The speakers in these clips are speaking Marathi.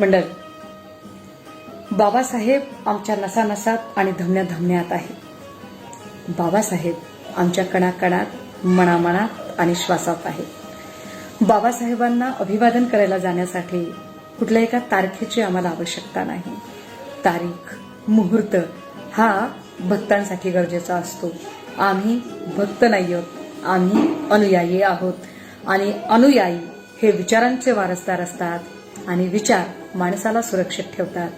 मंडळ बाबासाहेब आमच्या नसानसात आणि धमन्या धमन्यात आहे बाबासाहेब आमच्या कणाकणात मनामनात आणि श्वासात आहे बाबासाहेबांना अभिवादन करायला जाण्यासाठी कुठल्या एका तारखेची आम्हाला आवश्यकता नाही. तारीख मुहूर्त हा भक्तांसाठी गरजेचा असतो. आम्ही भक्त नाही आहोत आम्ही अनुयायी आहोत. आणि अनुयायी हे विचारांचे वारसदार असतात. आणि विचार माणसाला सुरक्षित ठेवतात.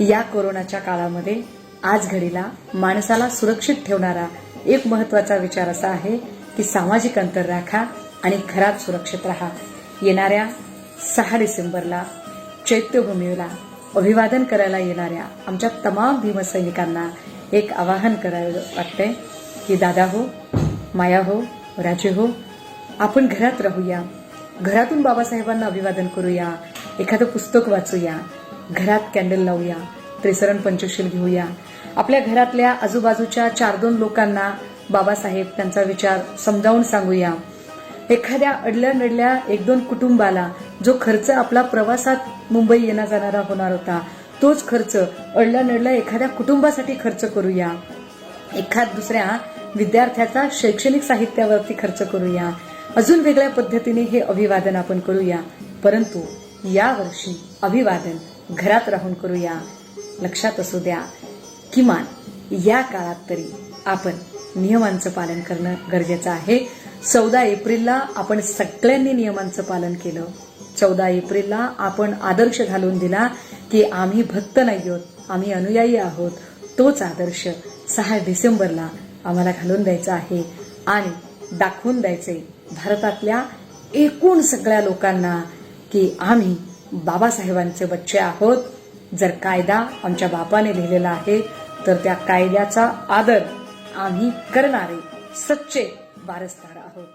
या कोरोनाच्या काळामध्ये आज घडीला माणसाला सुरक्षित ठेवणारा एक महत्त्वाचा विचार असा आहे की सामाजिक अंतर राखा आणि घरात सुरक्षित राहा. येणाऱ्या सहा डिसेंबरला चैत्यभूमीला अभिवादन करायला येणाऱ्या आमच्या तमाम भीमसैनिकांना एक आवाहन करायला वाटतंय की दादा हो माया हो राजे हो आपण घरात राहूया. घरातून बाबासाहेबांना अभिवादन करूया. एखादं पुस्तक वाचूया घरात कॅन्डल लावूया त्रिसरण पंचशील घेऊया. आपल्या घरातल्या आजूबाजूच्या चार दोन लोकांना बाबासाहेब त्यांचा विचार समजावून सांगूया. एखाद्या अडल्या नडल्या एक दोन कुटुंबाला जो खर्च आपला प्रवासात मुंबई येण्या जाणारा होणार होता तोच खर्च अडल्या नडल्या एखाद्या कुटुंबासाठी खर्च करूया. एखाद दुसऱ्या विद्यार्थ्याचा शैक्षणिक साहित्यावरती खर्च करूया. अजून वेगळ्या पद्धतीने हे अभिवादन आपण करूया. परंतु यावर्षी अभिवादन घरात राहून करूया. लक्षात असू द्या किमान या काळात तरी आपण नियमांचं पालन करणं गरजेचं आहे. चौदा एप्रिलला आपण सगळ्यांनी नियमांचं पालन केलं. चौदा एप्रिलला आपण आदर्श घालून दिला की आम्ही भक्त नाही आहोत आम्ही अनुयायी आहोत. तोच आदर्श सहा डिसेंबरला आम्हाला घालून द्यायचा आहे आणि दाखवून द्यायचे भारतातल्या एकूण सगळ्या लोकांना की आम्ही बाबासाहेबांचे बच्चे आहोत. जर कायदा आमच्या बापाने लिहिलेला आहे तर त्या कायद्याचा आदर आम्ही करणारे सच्चे वारसदार आहोत.